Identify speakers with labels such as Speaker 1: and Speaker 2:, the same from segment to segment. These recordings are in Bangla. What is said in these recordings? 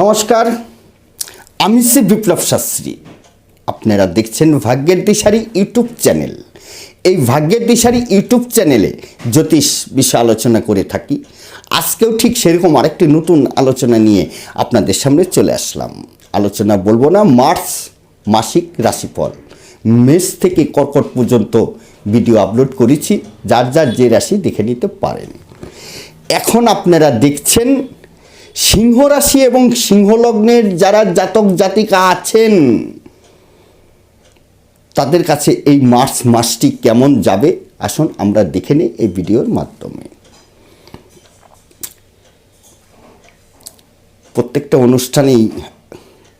Speaker 1: নমস্কার, আমি শ্রী বিপ্লব শাস্ত্রী। আপনারা দেখছেন ভাগ্যের দিশারি ইউটিউব চ্যানেল। এই ভাগ্যের দিশারি ইউটিউব চ্যানেলে জ্যোতিষ বিষয়ে আলোচনা করে থাকি। আজকেও ঠিক সেরকম আরেকটি নতুন আলোচনা নিয়ে আপনাদের সামনে চলে আসলাম। আলোচনা বলব না, মার্চ মাসিক রাশিফল। মেষ থেকে কর্কট পর্যন্ত ভিডিও আপলোড করেছি, যার যার যে রাশি দেখে নিতে পারেন। এখন আপনারা দেখছেন সিংহ রাশি এবং সিংহ লগ্নের যারা জাতক জাতিকা আছেন, তাদের কাছে এই মার্চ মাসটি কেমন যাবে? আসুন আমরা দেখে নিই এই ভিডিওর মাধ্যমে। প্রত্যেকটা অনুষ্ঠানেই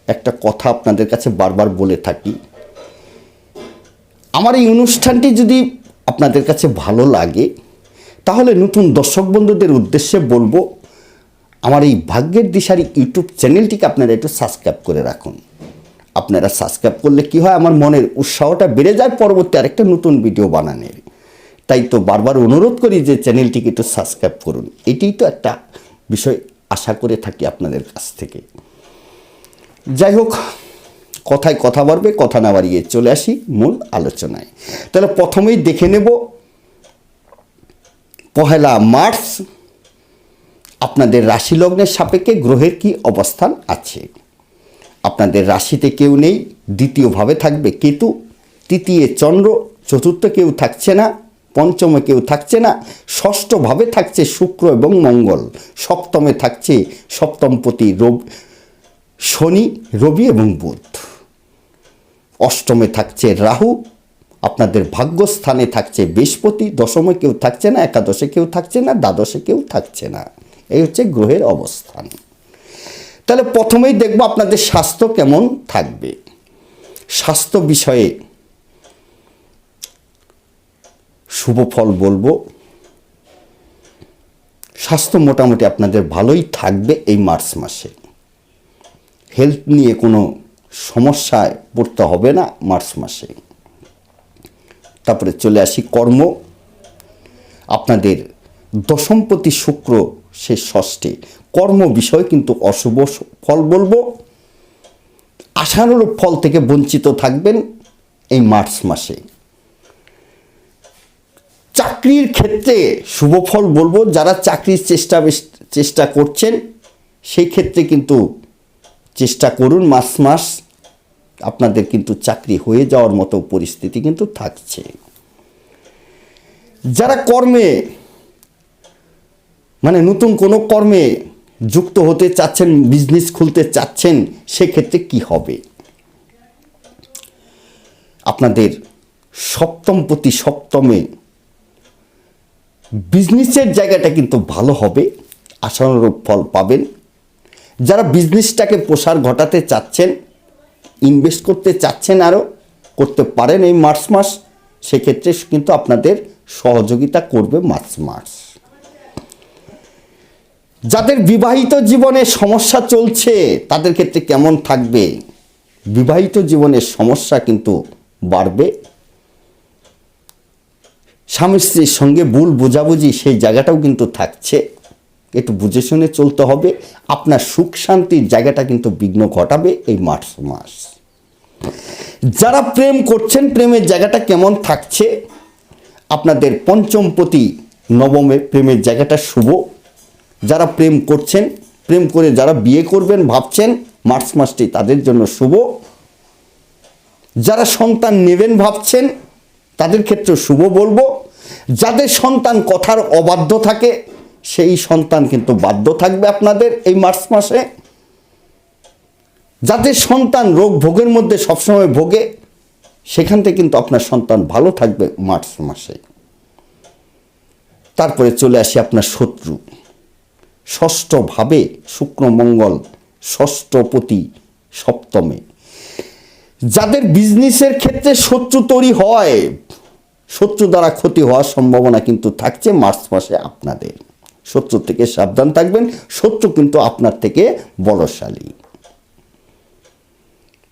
Speaker 1: একটা কথা আপনাদের কাছে বারবার বলে থাকি। আমার এই অনুষ্ঠানটি যদি আপনাদের কাছে ভালো লাগে, তাহলে নতুন দর্শক বন্ধুদের উদ্দেশ্যে বলব আমার এই ভাগ্যের দিশারি ইউটিউব চ্যানেলটিকে আপনারা একটু সাবস্ক্রাইব করে রাখুন। আপনারা সাবস্ক্রাইব করলে কি হয়? আমার মনের উৎসাহটা বেড়ে যায়, পরবর্তী আরেকটা নতুন ভিডিও বানানোর। তাই তো বারবার অনুরোধ করি যে চ্যানেলটিকে একটু সাবস্ক্রাইব করুন। এটাই তো একটা বিষয় আশা করে থাকি আপনাদের কাছ থেকে। যাই হোক, কথায় কথা বাড়বে, কথা না বাড়িয়ে চলে আসি মূল আলোচনায়। তাহলে প্রথমেই দেখে নেব, পহেলা মার্চ আপনাদের রাশি লগ্নের সাপেক্ষে গ্রহের কি অবস্থান আছে? আপনাদের রাশিতে কেউ নেই, দ্বিতীয়ভাবে থাকবে কেতু। তৃতীয় চন্দ্র, চতুর্থ কেউ থাকছে না, পঞ্চমে কেউ থাকছে না, ষষ্ঠভাবে থাকছে শুক্র এবং মঙ্গল। সপ্তমে থাকছে সপ্তমপতি রবি শনি, রবি এবং বুধ। অষ্টমে থাকছে রাহু। আপনাদের ভাগ্যস্থানে থাকছে বৃহস্পতি। দশমে কেউ থাকছে না, একাদশে কেউ থাকছে না, দ্বাদশে কেউ থাকছে না। এই হচ্ছে গ্রহের অবস্থান। তাহলে প্রথমেই দেখব আপনাদের স্বাস্থ্য কেমন থাকবে। স্বাস্থ্য বিষয়ে শুভ ফল বলব। স্বাস্থ্য মোটামুটি আপনাদের ভালোই থাকবে এই মার্চ মাসে। হেলথ নিয়ে কোনো সমস্যায় পড়তে হবে না মার্চ মাসে। তারপরে চলে আসি কর্ম। আপনাদের দশমপতি শুক্র সে ষষ্ঠে। কর্ম বিষয় কিন্তু অশুভ ফল বলব। আশানুরূপ ফল থেকে বঞ্চিত থাকবেন এই মার্চ মাসে। চাকরির ক্ষেত্রে শুভ ফল বলব। যারা চাকরির চেষ্টা চেষ্টা করছেন, সেই ক্ষেত্রে কিন্তু চেষ্টা করুন মাস মাস আপনাদের কিন্তু চাকরি হয়ে যাওয়ার মতো পরিস্থিতি কিন্তু থাকছে। যারা কর্মে মানে নতুন কোনো কর্মে যুক্ত হতে চাচ্ছেন বিজনেস খুলতে চাচ্ছেন, সেক্ষেত্রে কি হবে? আপনাদের সপ্তম প্রতি সপ্তমে বিজনেসের জায়গাটা কিন্তু ভালো হবে, আশানুরূপ ফল পাবেন। যারা বিজনেসটাকে প্রসার ঘটাতে চাচ্ছেন ইনভেস্ট করতে চাচ্ছেন আরও করতে পারেন এই মার্চ মাস, সেক্ষেত্রে কিন্তু আপনাদের সহযোগিতা করবে মার্চ মাস। যাদের বিবাহিত জীবনে সমস্যা চলছে, তাদের ক্ষেত্রে কেমন থাকবে? বিবাহিত জীবনের সমস্যা কিন্তু বাড়বে। স্বামী স্ত্রীর সঙ্গে ভুল বোঝাবুঝি সেই জায়গাটাও কিন্তু থাকছে। একটু বুঝে শুনে চলতে হবে। আপনার সুখ শান্তির জায়গাটা কিন্তু বিঘ্ন ঘটাবে এই মার্চ মাস। যারা প্রেম করছেন, প্রেমের জায়গাটা কেমন থাকছে? আপনাদের পঞ্চমপতি নবমে প্রেমের জায়গাটা শুভ। যারা প্রেম করছেন, প্রেম করে যারা বিয়ে করবেন ভাবছেন, মার্চ মাসটি তাদের জন্য শুভ। যারা সন্তান নেবেন ভাবছেন, তাদের ক্ষেত্রে শুভ বলব। যাদের সন্তান কথার অবাধ্য থাকে, সেই সন্তান কিন্তু বাধ্য থাকবে আপনাদের এই মার্চ মাসে। যাদের সন্তান রোগ ভোগের মধ্যে সবসময় ভোগে, সেখান থেকে কিন্তু আপনার সন্তান ভালো থাকবে মার্চ মাসে। তারপরে চলে আসি আপনার শত্রু। ষষ্ঠভাবে শুক্র মঙ্গল ষষ্ঠপতি সপ্তমে। যাদের বিজনেসের ক্ষেত্রে শত্রু তৈরি হয়, শত্রু দ্বারা ক্ষতি হওয়ার সম্ভাবনা কিন্তু থাকছে মার্চ মাসে আপনাদের। শত্রু থেকে সাবধান থাকবেন, শত্রু কিন্তু আপনার থেকে বলশালী।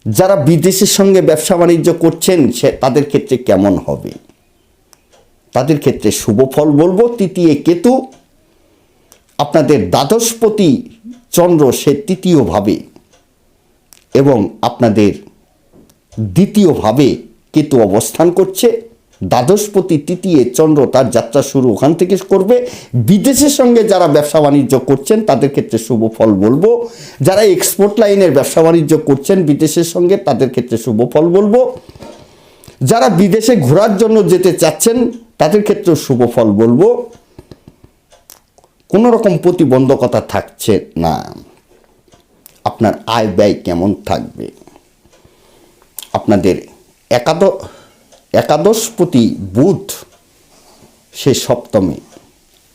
Speaker 1: যারা বিদেশের সঙ্গে ব্যবসা বাণিজ্য করছেন, সে তাদের ক্ষেত্রে কেমন হবে? তাদের ক্ষেত্রে শুভ ফল বলব, তৃতীয় কেতু আপনাদের দ্বাদশপতি চন্দ্র সে তৃতীয়ভাবে এবং আপনাদের দ্বিতীয়ভাবে কেতু অবস্থান করছে। দ্বাদশপতি তৃতীয় চন্দ্র তার যাত্রা শুরু ওখান থেকে করবে। বিদেশের সঙ্গে যারা ব্যবসা বাণিজ্য করছেন, তাদের ক্ষেত্রে শুভ ফল বলব। যারা এক্সপোর্ট লাইনের ব্যবসা বাণিজ্য করছেন, বিদেশের সঙ্গে তাদের ক্ষেত্রে শুভ ফল বলব। যারা বিদেশে ঘোরার জন্য যেতে চাচ্ছেন, তাদের ক্ষেত্রেও শুভ ফল বলব। কোনো রকম প্রতিবন্ধকতা থাকছে না। আপনার আয় ব্যয় কেমন থাকবে? আপনাদের একাদশ, একাদশপতি বুধ, সে সপ্তমে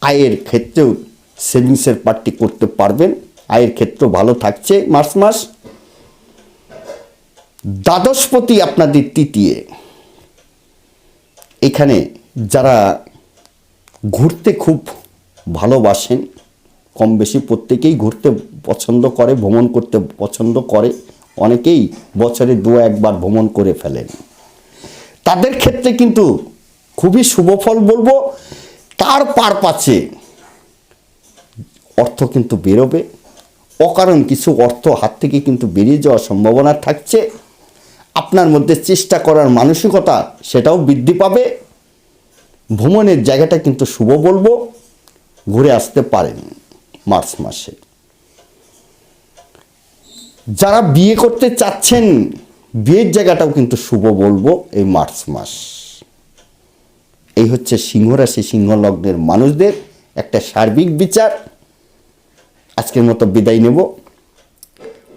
Speaker 1: আয়ের ক্ষেত্রেও সেভিংসের পার্টি করতে পারবেন। আয়ের ক্ষেত্র ভালো থাকছে মার্চ মাস। দ্বাদশপতি আপনাদের তৃতীয়। এখানে যারা ঘুরতে খুব ভালোবাসেন কম বেশি প্রত্যেকেই ঘুরতে পছন্দ করে, ভ্রমণ করতে পছন্দ করে, অনেকেই বছরে দু একবার ভ্রমণ করে ফেলেন। তাদের ক্ষেত্রে কিন্তু খুবই শুভ ফল বলব, তার পার পাচ্ছে অর্থ কিন্তু বেরোবে, অকারণ কিছু অর্থ হাত থেকে কিন্তু বেরিয়ে যাওয়ার সম্ভাবনা থাকছে, আপনার মধ্যে চেষ্টা করার মানসিকতা সেটাও বৃদ্ধি পাবে, ভ্রমণের জায়গাটা কিন্তু শুভ বলব। ঘুরে আসতে পারেন মার্চ মাসে। যারা বিয়ে করতে চাচ্ছেন, বিয়ের জায়গাটাও কিন্তু শুভ বলব এই মার্চ মাস। এই হচ্ছে সিংহরাশি সিংহলগ্নের সিংহ লগ্নের মানুষদের একটা সার্বিক বিচার। আজকের মতো বিদায় নেব।